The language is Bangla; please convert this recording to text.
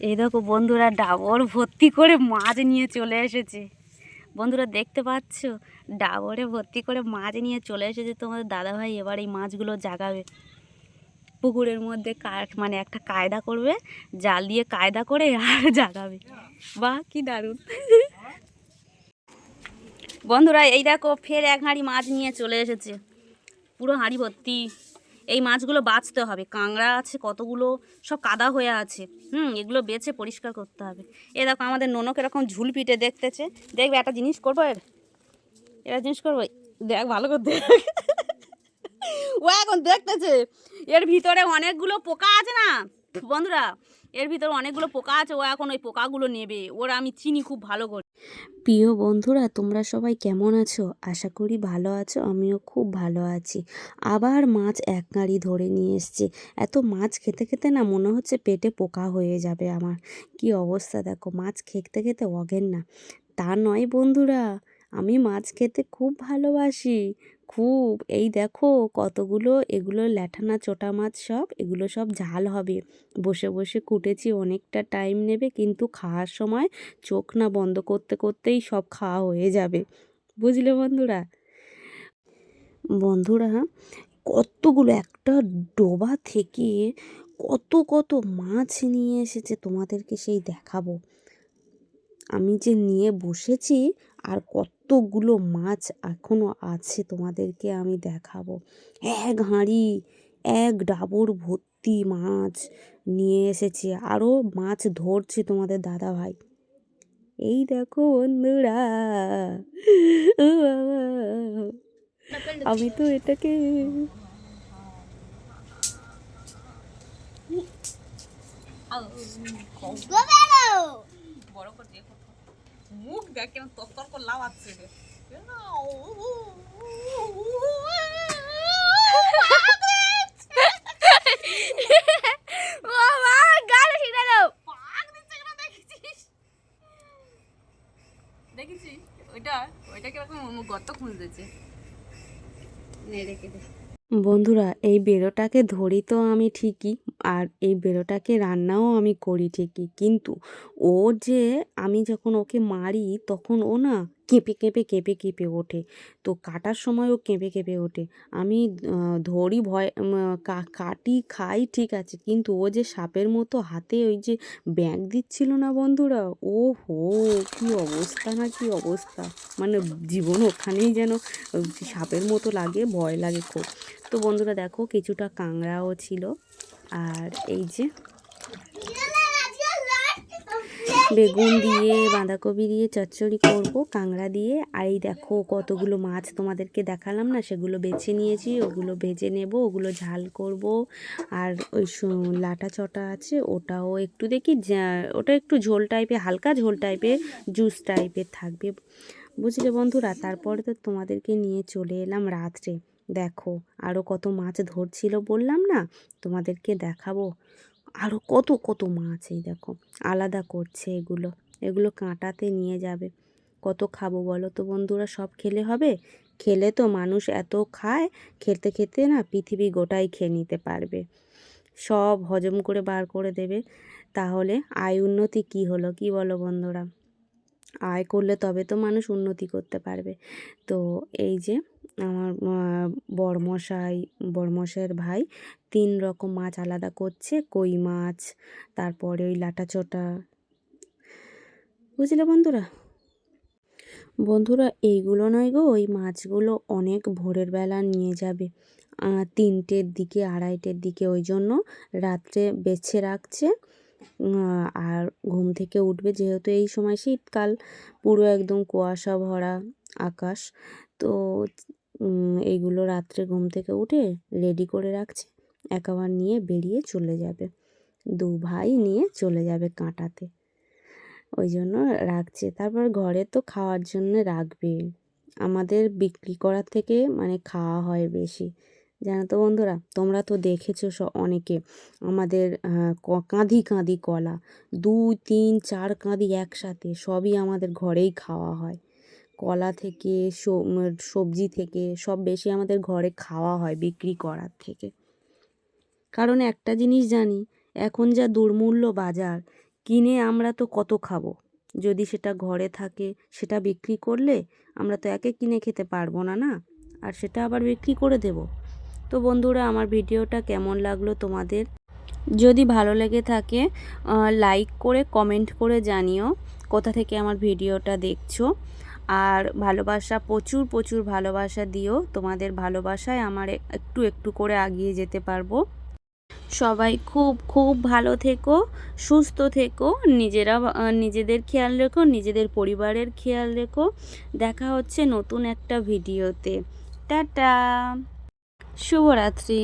এই দেখো বন্ধুরা ডাবর ভর্তি করে মাছ নিয়ে চলে এসেছে। বন্ধুরা দেখতে পাচ্ছ? ডাবরে ভর্তি করে মাছ নিয়ে চলে এসেছে তোমাদের দাদাভাই। এবার এই মাছগুলো জাগাবে। পুকুরের মধ্যে মানে একটা কায়দা করবে, জাল দিয়ে কায়দা করে আর জাগাবে। বাহ, কি দারুণ। বন্ধুরা, এই দেখো, ফের এক হাঁড়ি মাছ নিয়ে চলে এসেছে। পুরো হাঁড়ি ভর্তি। এই মাছগুলো বাঁচতে হবে। কাঁংড়া আছে, কতগুলো, সব কাদা হয়ে আছে। হুম, এগুলো বেছে পরিষ্কার করতে হবে। এ দেখো, আমাদের ননক এরকম ঝুল পিটে দেখতেছে। দেখবে, একটা জিনিস করব এর? এটা জিনিস করব? দেখ, ভালো করে দেখ। ও এখন দেখতেছে, এর ভিতরে অনেকগুলো পোকা আছে না? বন্ধুরা, এর ভিতরে অনেকগুলো পোকা আছে ও এখন ওই পোকাগুলো নেবে। ওরা আমি চিনি খুব ভালো করে। প্রিয় বন্ধুরা, তোমরা সবাই কেমন আছো? আশা করি ভালো আছো, আমিও খুব ভালো আছি। আবার মাছ এক গাড়ি ধরে নিয়ে এসছে। এত মাছ খেতে খেতে না মনে হচ্ছে পেটে পোকা হয়ে যাবে আমার। কি অবস্থা দেখো, মাছ খেতে খেতে অগেন না। তা নয় বন্ধুরা, আমি মাছ খেতে খুব ভালোবাসি। খুব, এই দেখো কতগুলো, এগুলো ল্যাঠানা চোটা মাছ সব, এগুলো সব ঝাল হবে। বসে বসে কুটেছি, অনেকটা টাইম নেবে, কিন্তু খাওয়ার সময় চোখ না বন্ধ করতে, করতেই সব খাওয়া হয়ে যাবে। বুঝলে বন্ধুরা? বন্ধুরা, কতগুলো, একটা ডোবা থেকে কত কত মাছ নিয়ে এসেছে, তোমাদেরকে সেই দেখাবো। আমি যে নিয়ে বসেছি কতগুলো মাছ এখনও আছে তোমাদেরকে আমি দেখাবো এক হাঁড়ি এক ডাবর ভর্তি মাছ নিয়ে এসেছে আরও মাছ ধরছে তোমাদের দাদা ভাই এই দেখো বন্ধুরা আমি তো এটাকে বড় করে মুখ দেখ কেন তরতর করে দেখেছি ওইটা ওইটা গর্ত খুঁজতেছে বন্ধুরা এই বেরোটাকে ধরি তো আমি ঠিকই আর এই বেরোটাকে রান্নাও আমি করি ঠিকই। কিন্তু ও যে আমি যখন ওকে মারি তখন ও না কেঁপে কেঁপে কেঁপে কেঁপে ওঠে। তো কাটার সময় ও কেঁপে কেঁপে ওঠে। আমি ধরি ভয় কাটি খাই ঠিক আছে। কিন্তু ও যে সাপের মতো হাতে ওই যে ব্যাগ দিচ্ছিল না বন্ধুরা, ও হো, কী অবস্থা না কি অবস্থা। মানে জীবন ওখানেই যেন সাপের মতো লাগে, ভয় লাগে খুব। তো বন্ধুরা দেখো, কিছুটা কাঁংড়াও ছিল। আর এই যে বেগুন দিয়ে বাঁধাকপি দিয়ে চচ্চড়ি করব কাঁংড়া দিয়ে। আর এই দেখো কতগুলো মাছ তোমাদেরকে দেখালাম না সেগুলো বেছে নিয়েছি ওগুলো ভেজে নেব ওগুলো ঝাল করব। আর ওই লাটা চটা আছে ওটাও একটু দেখি ওটা একটু ঝোল টাইপের হালকা ঝোল টাইপের জুস টাইপের থাকবে। বুঝলে বন্ধুরা তারপরে তো তোমাদেরকে নিয়ে চলে এলাম রাত্রে। দেখো আরও কত মাছ ধরছিল বললাম না? তোমাদেরকে দেখাবো। আরও কত কত মাছ এই দেখো, আলাদা করছে এগুলো। এগুলো কাঁটাতে নিয়ে যাবে। কত খাব বলো তো বন্ধুরা, সব খেলে হবে? খেলে তো মানুষ এত খায়, খেতে খেতে না পৃথিবী গোটাই খেয়ে নিতে পারবে। সব হজম করে বার করে দেবে। তাহলে আয় উন্নতি কি হলো, কি বলো বন্ধুরা? আয় করলে তবে তো মানুষ উন্নতি করতে পারবে। তো এই যে আমার বড়মশাই, বড়মশাইয়ের ভাই তিন রকম মাছ আলাদা করছে, কই মাছ, তারপরে ওই লাটা চোটা বুঝলে বন্ধুরা? বন্ধুরা, এইগুলো নয় গো, ওই মাছগুলো অনেক ভোরের বেলা নিয়ে যাবে। তিনটের দিকে, আড়াইটের দিকে ওই জন্য রাত্রে বেছে রাখছে। আর ঘুম থেকে উঠবে যেহেতু এই সময় শীতকাল, পুরো একদম কুয়াশা ভরা আকাশ। তো এইগুলো রাত্রে ঘুম থেকে উঠে রেডি করে রাখছে। একেবারে নিয়ে বেরিয়ে চলে যাবে। দু ভাই নিয়ে চলে যাবে কাঁটাতে। ওই জন্য রাখছে। তারপর ঘরে তো খাওয়ার জন্য রাখবে। আমাদের বিক্রি করার থেকে মানে খাওয়া হয় বেশি। জানো তো বন্ধুরা তোমরা তো দেখেছ অনেকে আমাদের আহ, ক- কাঁধি কাঁধি কলা দুই তিন চার কাঁধি একসাথে সবই আমাদের ঘরেই খাওয়া হয়। কলা থেকে সব- সবজি থেকে, সব বেশি আমাদের ঘরে খাওয়া হয় বিক্রি করার থেকে। কারণ একটা জিনিস জানি, এখন যা দুর্মূল্য বাজার, কিনে আমরা তো কত খাব? যদি সেটা ঘরে থাকে, সেটা বিক্রি করলে আমরা তো একে কিনে খেতে পারব না না? আর সেটা আবার বিক্রি করে দেব। তো বন্ধুরা, আমার ভিডিওটা কেমন লাগল তোমাদের? যদি ভালো লেগে থাকে লাইক করে কমেন্ট করে জানিও, কোথা থেকে আমার ভিডিওটা দেখছ। আর ভালোবাসা, প্রচুর প্রচুর ভালোবাসা দিও। তোমাদের ভালোবাসায় আমার একটু একটু করে আগিয়ে যেতে পারব। সবাই খুব খুব ভালো থেকো, সুস্থ থেকো, নিজেরা, নিজেদের খেয়াল রেখো, নিজেদের পরিবারের খেয়াল রেখো। দেখা হচ্ছে নতুন একটা ভিডিওতে। টাটা! শুভরাত্রি।